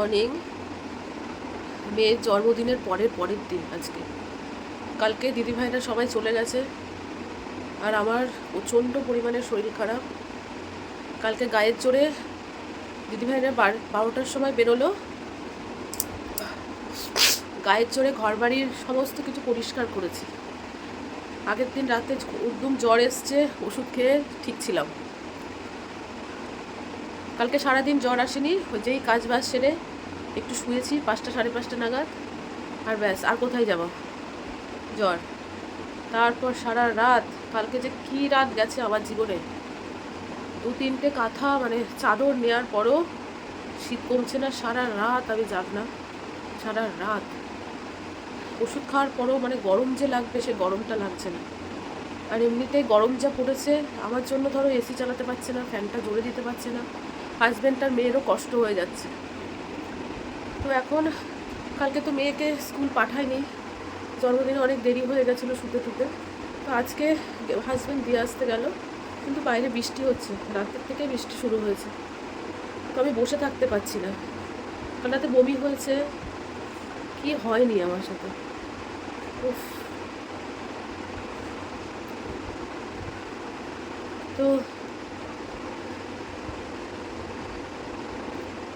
Morning মেয়ের জন্মদিনের পরের পরের দিন আজকে। কালকে দিদিভাইরা সবাই চলে গেছে আর আমার প্রচণ্ড পরিমাণে শরীর খারাপ। কালকে গায়ের জোরে দিদিভাইরা বার- বারোটার সময় বেরোলো। গায়ের জোরে ঘর বাড়ির সমস্ত কিছু পরিষ্কার করেছি। আগের দিন রাতে একদম জ্বর এসছে, ওষুধ খেয়ে ঠিক ছিলাম। কালকে সারাদিন জ্বর আসেনি ওই যেই কাজ বাজ সেরে একটু শুয়েছি, পাঁচটা, সাড়ে পাঁচটা নাগাদ। আর ব্যাস, আর কোথায় যাব? জ্বর। তারপর সারা রাত, কালকে যে কী রাত গেছে আমার জীবনে। দু তিনটে কাঁথা মানে চাদর নেওয়ার পরও শীত কমছে না, সারা রাত আমি যাব না। সারা রাত। ওষুধ খাওয়ার পরও মানে গরম যে লাগবে, সে গরমটা লাগছে না। আর এমনিতেই গরম যা পড়েছে, আমার জন্য ধরো এসি চালাতে পারছে না, ফ্যানটা জোরে দিতে পারছে না। হাজব্যান্ডটার মেয়েরও কষ্ট হয়ে যাচ্ছে। তো এখন কালকে তো মেয়েকে স্কুল পাঠায়নি। জন্মদিনে অনেক দেরি হয়ে গেছিল শুতে টুতে। তো আজকে হাজব্যান্ড দিয়ে আসতে গেল, কিন্তু বাইরে বৃষ্টি হচ্ছে। রাতের থেকে বৃষ্টি শুরু হয়েছে। তো আমি বসে থাকতে পারছি না। কাল রাতে বমি হয়েছে। কি হয়নি আমার সাথে? উফ। তো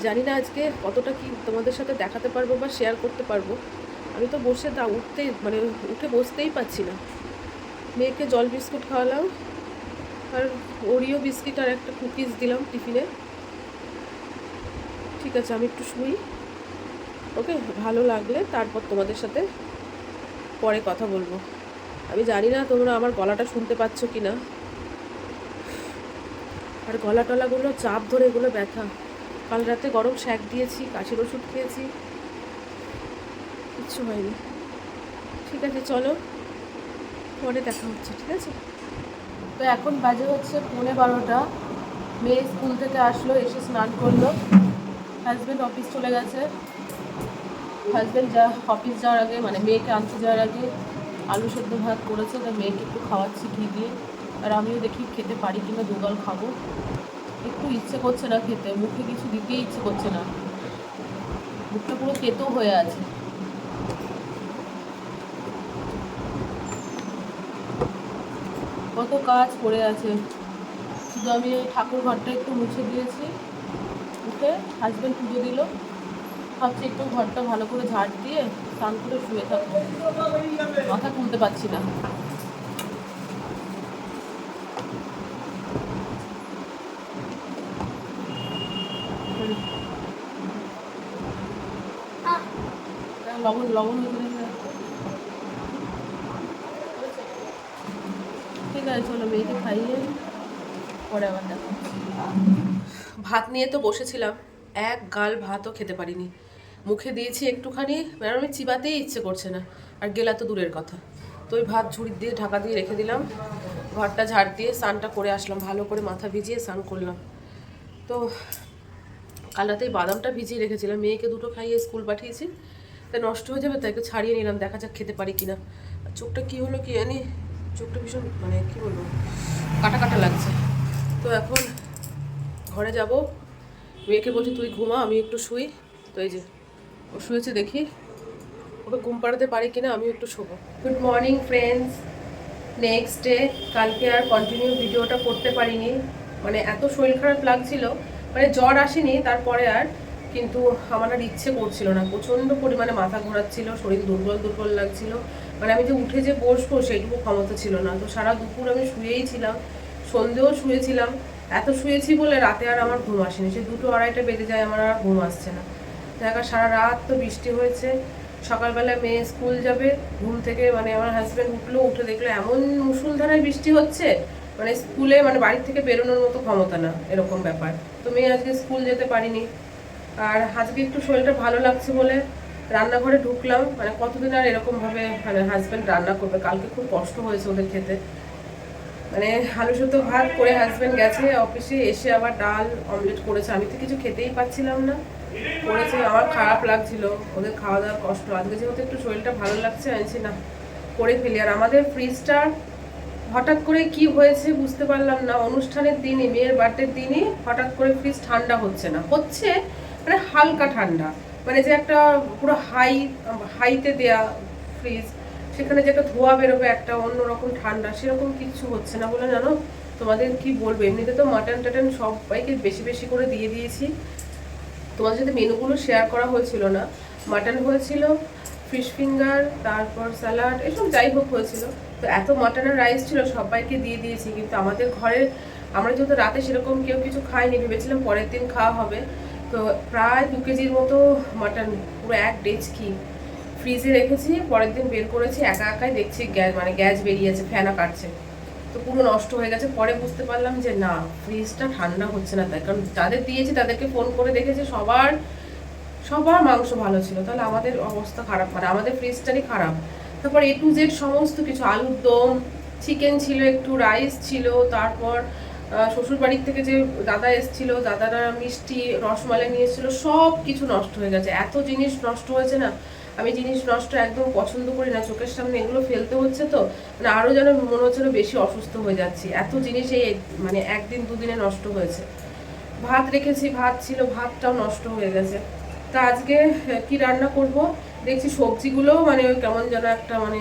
জানি না আজকে কতটা কি তোমাদের সাথে দেখাতে পারব বা শেয়ার করতে পারব। আমি তো বসে দা উঠতেই মানে উঠে বসতেই পারছি না। মেয়েকে জল বিস্কুট খাওয়ালাম, আর ওরিও বিস্কিট আর একটা কুকিজ দিলাম টিফিনে। ঠিক আছে, আমি একটু শুই। ওকে, ভালো লাগলে তারপর তোমাদের সাথে পরে কথা বলব। আমি জানি না তোমরা আমার গলাটা শুনতে পাচ্ছ কি না আর গলা টলাগুলো চাপ ধরে এগুলো ব্যথা। কাল রাতে গরম শ্যাক দিয়েছি কাশির ওষুধ খেয়েছি। কিচ্ছু হয়নি। ঠিক আছে, চলো। পরে দেখা হচ্ছে, ঠিক আছে? তো এখন বাজে হচ্ছে পৌনে বারোটা। মেয়ে স্কুল থেকে আসলো, এসে স্নান করল। হাজব্যান্ড অফিস চলে গেছে। হাজব্যান্ড যা অফিস যাওয়ার আগে মানে মেয়েকে আনতে যাওয়ার আগে আলু সেদ্ধ ভাত করেছে তাই মেয়েকে একটু খাওয়াচ্ছি ঘি দিয়ে। আর আমিও দেখি খেতে পারি কিনা দুগাল খাব। একটু ইচ্ছে করছে না খেতে, মুখে কিছু দিতেই ইচ্ছে করছে না। মুখটা পুরো তেতো হয়ে আছে। কত কাজ পড়ে আছে। শুধু আমি ওই ঠাকুর ঘরটা একটু মুছে দিয়েছি। উঠে হাজব্যান্ড পুজো দিল। ভাবছি একটু ঘরটা ভালো করে ঝাড় দিয়ে স্নান করে শুয়ে থাকব। মাথা তুলতে পারছি না। লবণ লবণ ঠিক আছে, চলো মেয়েকে খাইয়ে পরে আবার দেখো ভাত নিয়ে তো বসেছিলাম। এক গাল ভাতও খেতে পারিনি। মুখে দিয়েছি একটুখানি ম্যাডাম চিবাতেই ইচ্ছে করছে না। আর গেলা তো দূরের কথা। তো ওই ভাত ঝুড়ি দিয়ে ঢাকা দিয়ে রেখে দিলাম। ঘরটা ঝাড় দিয়ে স্নানটা করে আসলাম। ভালো করে মাথা ভিজিয়ে স্নান করলাম। তো কাল রাতে বাদামটা ভিজিয়ে রেখেছিলাম। মেয়েকে দুটো খাইয়ে স্কুল পাঠিয়েছি। তা নষ্ট হয়ে যাবে, তাই একটু ছাড়িয়ে নিলাম, দেখা যাক খেতে পারি কিনা। চোখটা কী হলো কি জানি, চোখটা ভীষণ মানে কী বলব, কাটা কাটা লাগছে। তো এখন ঘরে যাব। মেয়েকে বলছি, তুই ঘুমা, আমি একটু শুই। তো এই যে, ও শুয়েছে দেখি। ওকে ঘুম পাড়াতে পারি কিনা আমি একটু শোবো। Good morning friends next day কালকে আর কন্টিনিউ ভিডিওটা করতে পারিনি। মানে এত শরীর খারাপ লাগছিল মানে জ্বর আসেনি, তারপরে আর কিন্তু আমার আর ইচ্ছে করছিল না। প্রচণ্ড পরিমাণে মাথা ঘোরাচ্ছিল, শরীর দুর্বল দুর্বল লাগছিল। মানে আমি যে উঠে যে বসবো সেইটুকু ক্ষমতা ছিল না। তো সারা দুপুর আমি শুয়েই ছিলাম, সন্ধেও শুয়েছিলাম। এত শুয়েছি বলে রাতে আর আমার ঘুম আসেনি। সে দুটো আড়াইটা বেজে যায়, আমার আর ঘুম আসছে না। দেখা সারা রাত তো বৃষ্টি হয়েছে। সকালবেলা মেয়ে স্কুল যাবে, ঘুম থেকে মানে আমার হাজব্যান্ড উঠল, উঠে দেখল এমন মুসুলধারায় বৃষ্টি হচ্ছে মানে স্কুলে মানে বাড়ির থেকে বেরোনোর মতো ক্ষমতা না, এরকম ব্যাপার। তো মেয়ে আজকে স্কুল যেতে পারিনি। আর আজকে একটু শরীরটা ভালো লাগছে বলে রান্নাঘরে ঢুকলাম। মানে কতদিন আর এরকমভাবে মানে হাজব্যান্ড রান্না করবে? কালকে খুব কষ্ট হয়েছে ওদের খেতে। মানে আলু সুতো ভাত করে হাজব্যান্ড গেছে অফিসে এসে আবার ডাল অমলেট করেছে। আমি তো কিছু খেতেই পাচ্ছিলাম না। করেছে, আমার খারাপ লাগছিল। ওদের খাওয়া দাওয়ার কষ্ট। আজকে যেহেতু একটু শরীরটা ভালো লাগছে আনছি না, করে ফেলি। আর আমাদের ফ্রিজটা হঠাৎ করে কি হয়েছে বুঝতে পারলাম না। অনুষ্ঠানের দিনই, মেয়ের বার্থডের দিনই হঠাৎ করে ফ্রিজ ঠান্ডা হচ্ছে না। হচ্ছে মানে হালকা ঠান্ডা। মানে যে একটা পুরো হাই হাইতে দেয়া ফ্রিজ সেখানে যে একটা ধোয়া বেরোবে একটা অন্যরকম ঠান্ডা, সেরকম কিছু হচ্ছে না বলে জানো? তোমাদের কি বলব? এমনিতে তো মাটন টাটন সবাইকে বেশি বেশি করে দিয়ে দিয়েছি। তোমাদের সাথে মেনুগুলো শেয়ার করা হয়েছিল না। মাটন হয়েছিল ফিশ ফিঙ্গার তারপর স্যালাড এসব যাই হোক হয়েছিল। তো এত মাটনের রাইস ছিল, সবাইকে দিয়ে দিয়েছি। কিন্তু আমাদের ঘরে আমরা যেহেতু রাতে সেরকম কেউ কিছু খাইনি, ভেবেছিলাম পরের দিন খাওয়া হবে। তো প্রায় দু কেজির মতো মাটন পুরো এক ডেচকি ফ্রিজে রেখেছি, পরের দিন বের করেছি, একা একাই দেখছি গ্যাস মানে গ্যাস বেরিয়েছে ফ্যানা কাটছে। তো পুরো নষ্ট হয়ে গেছে, পরে বুঝতে পারলাম যে না ফ্রিজটা ঠান্ডা হচ্ছে না তাই কারণ যাদের দিয়েছি তাদেরকে ফোন করে দেখেছি, সবার সবার মাংস ভালো ছিল। তাহলে আমাদের অবস্থা খারাপ মানে আমাদের ফ্রিজটারই খারাপ। তারপর এ টু জেড সমস্ত কিছু, আলুর দম চিকেন ছিল, একটু রাইস ছিল, তারপর শ্বশুর বাড়ির থেকে যে দাদা এসেছিল, দাদারা মিষ্টি, রসমালাই নিয়ে এসেছিল, সব কিছু নষ্ট হয়ে গেছে। এত জিনিস নষ্ট হয়েছে না। আমি জিনিস নষ্ট একদম পছন্দ করি না। চোখের সামনে এগুলো ফেলতে হচ্ছে তো। মানে আরও যেন মনে হচ্ছে বেশি অসুস্থ হয়ে যাচ্ছি। এত জিনিস এই মানে একদিন দুদিনে নষ্ট হয়েছে। ভাত রেখেছি, ভাত ছিল, ভাতটাও নষ্ট হয়ে গেছে। তা আজকে কি রান্না করব? দেখছি সবজিগুলো মানে কেমন যেন একটা মানে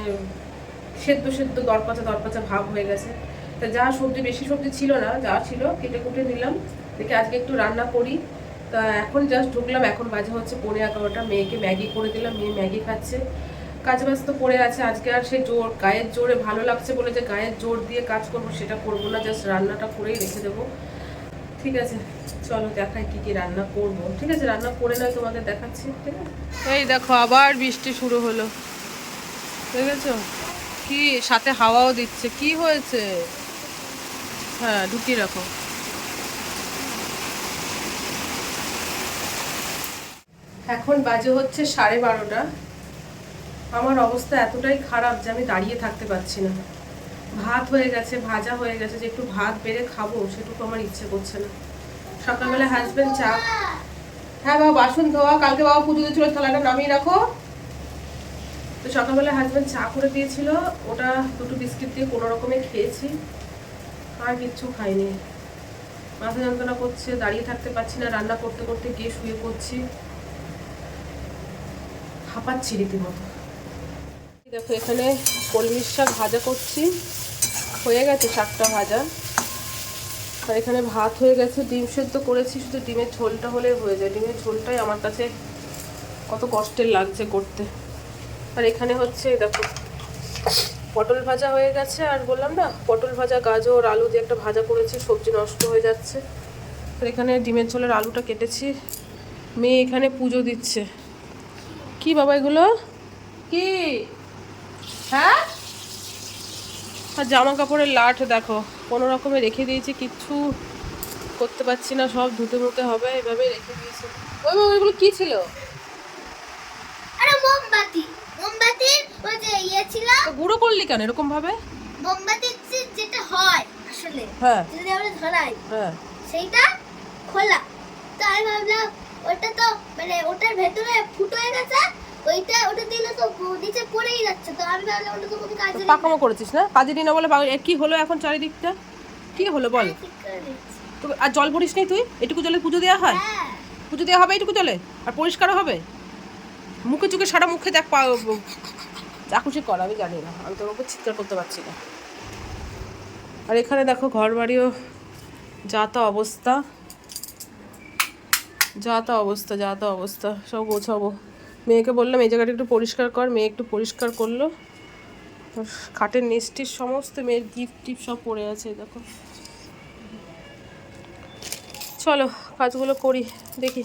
সেদ্ধ সেদ্ধ, দরপাচা দরপাচা ভাব হয়ে গেছে। তা যা সবজি, বেশি সবজি ছিল না, যা ছিল, কেটে কুটে নিলাম। দেখে আজকে একটু রান্না করি। তা এখন জাস্ট ঢুকলাম, এখন বাজে হচ্ছে পৌনে এগারোটা। মেয়েকে ম্যাগি করে দিলাম, মেয়ে ম্যাগি খাচ্ছে। কাজ বাজ তো পড়ে আছে, আজকে আর সে জোর, গায়ের জোরে ভালো লাগছে বলে যে গায়ের জোর দিয়ে কাজ করব, সেটা করব না জাস্ট রান্নাটা করেই রেখে দেবো। ঠিক আছে, চলো দেখাই কি কি রান্না করব। ঠিক আছে, রান্না করে নয় তোমাদের দেখাচ্ছি, ঠিক আছে? এই দেখো, আবার বৃষ্টি শুরু হলো। ঠিক আছে কি, সাথে হাওয়াও দিচ্ছে। কি হয়েছে? হ্যাঁ ঢুকিয়ে রাখো। এখন বাজে হচ্ছে সাড়ে বারোটা। আমার অবস্থা এতটাই খারাপ যে আমি দাঁড়িয়ে থাকতে পারছি না। ভাত হয়ে গেছে, ভাজা হয়ে গেছে, যে একটু ভাত বেড়ে খাব, সেটুকু আমার ইচ্ছে করছে না। সকালবেলা হাজব্যান্ড চা। হ্যাঁ বাবা বাসন ধোয়া কালকে বাবা পুজো দিয়েছিল, থালাটা নামিয়ে রাখো। তো সকালবেলা হাজব্যান্ড চা করে দিয়েছিল, ওটা দুটো বিস্কিট দিয়ে কোনো রকমে খেয়েছি। আর কিচ্ছু খাইনি। মাথা যন্ত্রণা করছে, দাঁড়িয়ে থাকতে পারছি না, রান্না করতে করতে গিয়ে শুয়ে পড়ছি। হাঁপাচ্ছি রীতিমতো। দেখো, এখানে কলমির শাক ভাজা করছি। হয়ে গেছে শাকটা ভাজা। আর এখানে ভাত হয়ে গেছে, ডিম সেদ্ধ করেছি, শুধু ডিমের ঝোলটা হলে হয়ে যায়। ডিমের ঝোলটাই আমার কাছে কত কষ্টের লাগছে করতে। আর এখানে হচ্ছে, দেখো পটল ভাজা হয়ে গেছে, আর বললাম না, পটল ভাজা, গাজর, আলু দিয়ে একটা ভাজা করেছি, সবজি নষ্ট হয়ে যাচ্ছে। এখানে ডিমের ঝোলের আলুটা কেটেছি। মেয়ে এখানে পুজো দিচ্ছে। কি বাবা এগুলো? কি? হ্যাঁ? আর জামা কাপড়ের লাট দেখো, কোনো রকমে রেখে দিয়েছি, কিচ্ছু করতে পারছি না, সব ধুতে মুতে হবে এভাবে রেখে দিয়েছি। ওই বাবা, এগুলো কি ছিল? মোমবাতি। মোমবাতির ওই যে ইয়ে ছিল গুঁড়ো করলি কেন এরকম ভাবে? মোমবাতির যেটা হয় আসলে হ্যাঁ। যদি আমরা ধরাই হ্যাঁ। সেইটা খোলা। তো আমি ভাবলাম ওটা তো মানে ওটার ভেতরে ফুটো হয়ে গেছে ওইটা ওটা দিলে তো নিচে পড়েই যাচ্ছে। তো আমি ভাবলাম ওটা তো কোনো কাজে পাকামো করেছিস না? কাজে দিনা বলে কি হলো এখন চারিদিকটা? কি হলো বল? আর জল ভরিস নি তুই? এটুকু জলে পুজো দেওয়া হয়? হ্যাঁ। পুজো দেওয়া হবে এটুকু জলে? আর পরিষ্কারও হবে? মুখে চুখে সারা মুখে দেখ খুশি কর, আমি জানি না। আমি তোর উপর চিৎকার করতে পারছি না। আর এখানে দেখো ঘর বাড়িও যা তা অবস্থা। যা তা অবস্থা, যা তা অবস্থা, সব গোছাবো। মেয়েকে বললাম, এই জায়গাটা একটু পরিষ্কার কর। মেয়ে একটু পরিষ্কার করল। খাটের নিচটির সমস্ত মেয়ের গিফট টিপ সব পড়ে আছে, দেখো। চলো, কাজগুলো করি, দেখি।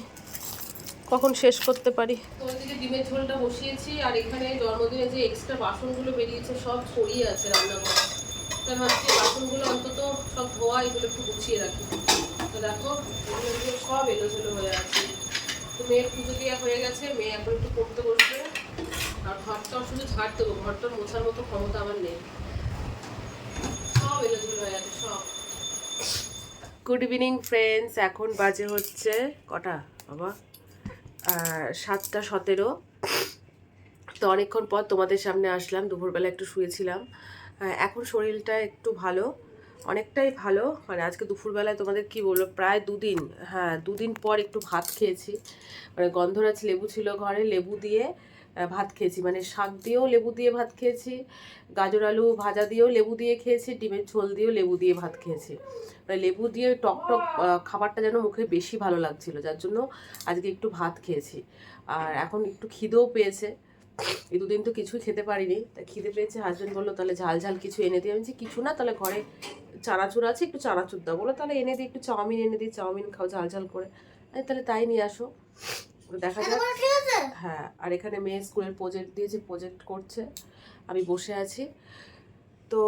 কখন শেষ করতে পারি? তো ওইদিকে ডিমের ঝোলটা বসিয়েছি আর এখানে জন্মদিনে যে এক্সট্রা বাসনগুলো বেরিয়েছে সব ছড়িয়ে আছে রান্না করা তাই ভাবছি বাসনগুলো অন্তত সব ধোয়া এগুলো একটু গুছিয়ে রাখি। তো দেখো এগুলো সব এলোঝেলো হয়ে আছে। তো মেয়ের পুজো দেওয়া হয়ে গেছে মেয়ে এখন একটু পড়তে বসবে। আর ঘরটাও শুধু ঝাড় দেবো ঘরটা মোছার মতো ক্ষমতা আমার নেই। সব এলোঝেলো হয়ে আছে সব। গুড ইভিনিং ফ্রেন্ডস এখন বাজে হচ্ছে কটা? বাবা? সাতটা সতেরো। তো অনেকক্ষণ পর তোমাদের সামনে আসলাম, দুপুরবেলা একটু শুয়েছিলাম। এখন শরীরটা একটু ভালো, অনেকটাই ভালো। মানে আজকে দুপুরবেলায় তোমাদের কি বলব, প্রায় দুদিন হ্যাঁ দুদিন পর একটু ভাত খেয়েছি। মানে গন্ধরাজ লেবু ছিল ঘরে, লেবু দিয়ে ভাত খেয়েছি। মানে শাক দিয়েও লেবু দিয়ে ভাত খেয়েছি, গাজর আলু ভাজা দিয়েও লেবু দিয়ে খেয়েছি, ডিমের ঝোল দিয়েও লেবু দিয়ে ভাত খেয়েছি। মানে লেবু দিয়ে টক টক খাবারটা যেন মুখে বেশি ভালো লাগছিল, যার জন্য আজকে একটু ভাত খেয়েছি। আর এখন একটু খিদেও পেয়েছে। এই দুদিন তো কিছুই খেতে পারিনি। তা খিদে পেয়েছে হাজবেন্ড বলল, তাহলে ঝাল ঝাল কিছু এনে দিই আমি কিছু না, তাহলে ঘরে চানাচুর আছে, একটু চানাচুর দাও। বলো তাহলে এনে দিই একটু চাউমিন এনে দিই চাউমিন খাও ঝাল ঝাল করে। তাহলে তাই নিয়ে আসো। দেখা যাক। হ্যাঁ আর এখানে মেয়ে স্কুলের প্রজেক্ট দিয়েছে প্রজেক্ট করছে আমি বসে আছি। তো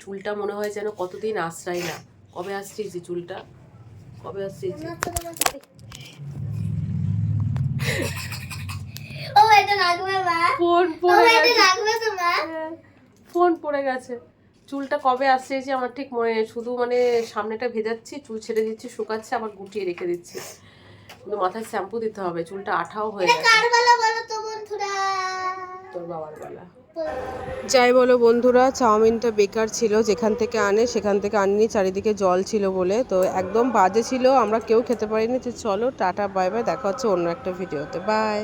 চুলটা মনে হয় যেন কতদিন আশ্রয় না। কবে আসছে এই যে চুলটা? কবে আসছে এই যে? হচ্ছে তোমার ও এটা লাগবে মা। ফোন পড়ে গেছে। লাগবে তো মা। হ্যাঁ, ফোন পড়ে গেছে। চুলটা কবে আসছে যে আমার ঠিক মনে নেই। শুধু মানে সামনেটা ভেজাচ্ছি চুল ছেড়ে দিচ্ছি শুকাচ্ছে আবার গুটিয়ে রেখে দিচ্ছি। কিন্তু মাথায় শ্যাম্পু দিতে হবে চুলটা আঠাও হয়ে এটা গেছে। কার বেলা বলো তো বন্ধুরা? তোর বাবার বেলা। যাই বলো বন্ধুরা চাউমিনটা বেকার ছিল যেখান থেকে আনে সেখান থেকে আনিনি চারিদিকে জল ছিল বলে। তো একদম বাজে ছিল আমরা কেউ খেতে পারিনি তো চলো টাটা বাই বাই দেখা হচ্ছে অন্য একটা ভিডিওতে বাই।